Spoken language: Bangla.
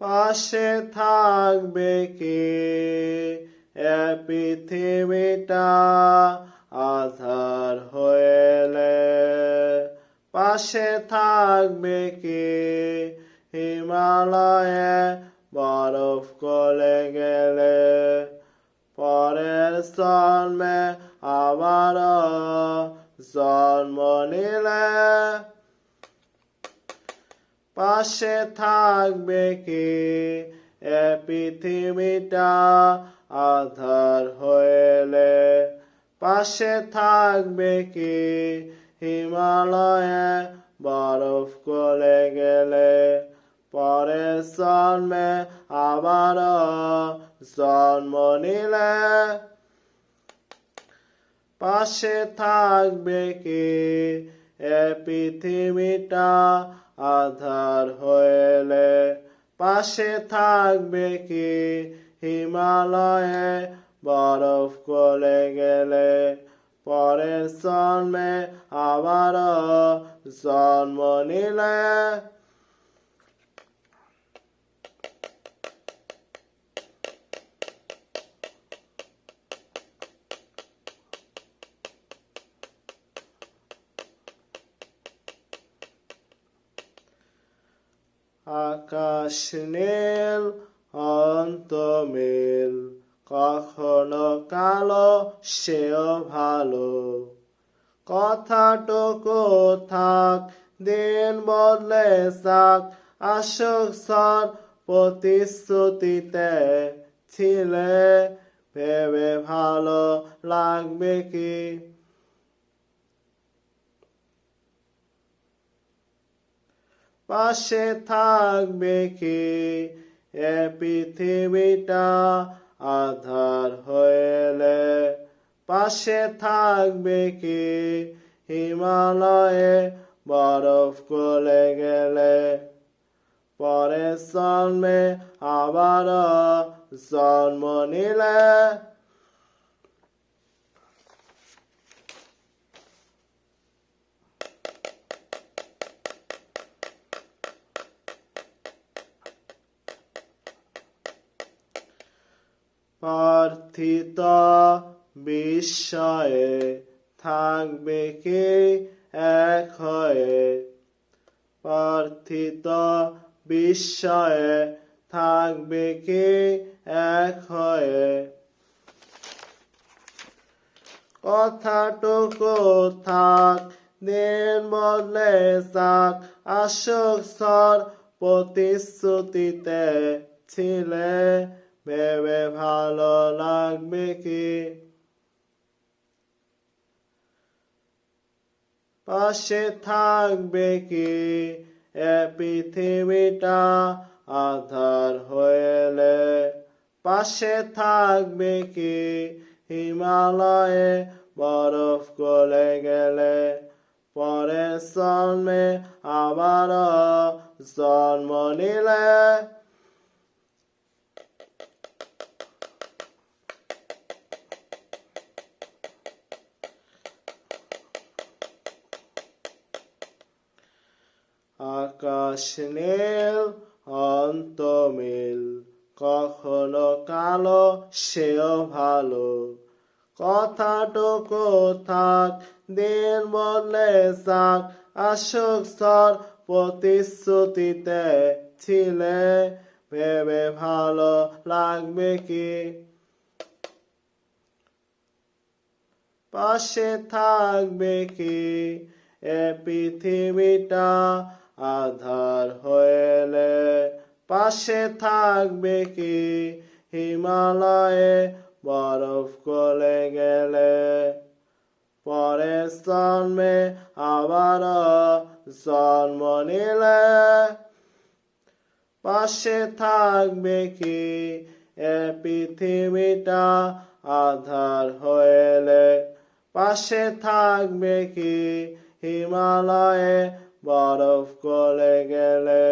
পাশে থাকবে কে? পৃথিবীটা আধার হয়েলে পাশে থাকবে কে? হিমালয়ে বরফ গলে গেলে। পরের জন্মে আবার জন্ম নিলে। পাশে থাকবে কে? এ পৃথিবীটা আধার হয়েলে পাশে থাকবে কে? হিমালয়ে বরফ গলে গেলে। পরের জন্মে আবার জন্ম নিলে। পাশে থাকবে কে? পৃথিবীটা আধার হয়েলে পাশে থাকবে কি? হিমালয়ে বরফ গলে গেলে পরের জন্মে আবার জন্ম নিলে আকাশ নীল অন্তমিল। কখনো কালো, সেও ভালো। কথাটুকু থাক দিন বদলে যাক। আসুক সর প্রতিশ্রুতিতে ছিলে, ভেবে ভালো লাগবে কি? পাশে থাকবে কি? এ পৃথিবীটা আধার হয়েলে পাশে থাকবে কি? হিমালয়ে বরফ গলে গেলে। পরে জন্মে আবার জন্ম নিলে। প্রার্থিত বিস্ময়ে থাকবে কে এক হয়ে? প্রার্থিত বিস্ময়ে থাকবে কে এক হয়ে? কথাটুকু থাক, দিন বদলে যাক, আসুক সর প্রতিশ্রুতিতে ছিলে ভেবে ভালো লাগবে কি পাশে থাকবে কি এ পৃথিবীটা আধার হয়েলে পাশে থাকবে কি হিমালয়ে বরফ গলে গেলে পরে জন্মে আবার জন্ম নিলে আকাশ নীল অন্তমিল। কখনো কালো, সেও ভালো। কথাটুকু থাক দিন বদলে যাক। আসুক সর প্রতিশ্রুতিতে, ছিলে ভেবে ভালো লাগবে কি? পাশে থাকবে কি? এ পৃথিবীটা আধার হয়েলে পাশে থাকবে কি? হিমালয়ে বরফ গলে গেলে পরে জন্মে আবার জন্ম নিলে পাশে থাকবে কি? এ পৃথিবীটা আধার হয়েলে পাশে থাকবে কি? হিমালয়ে বরফ গলে গেলে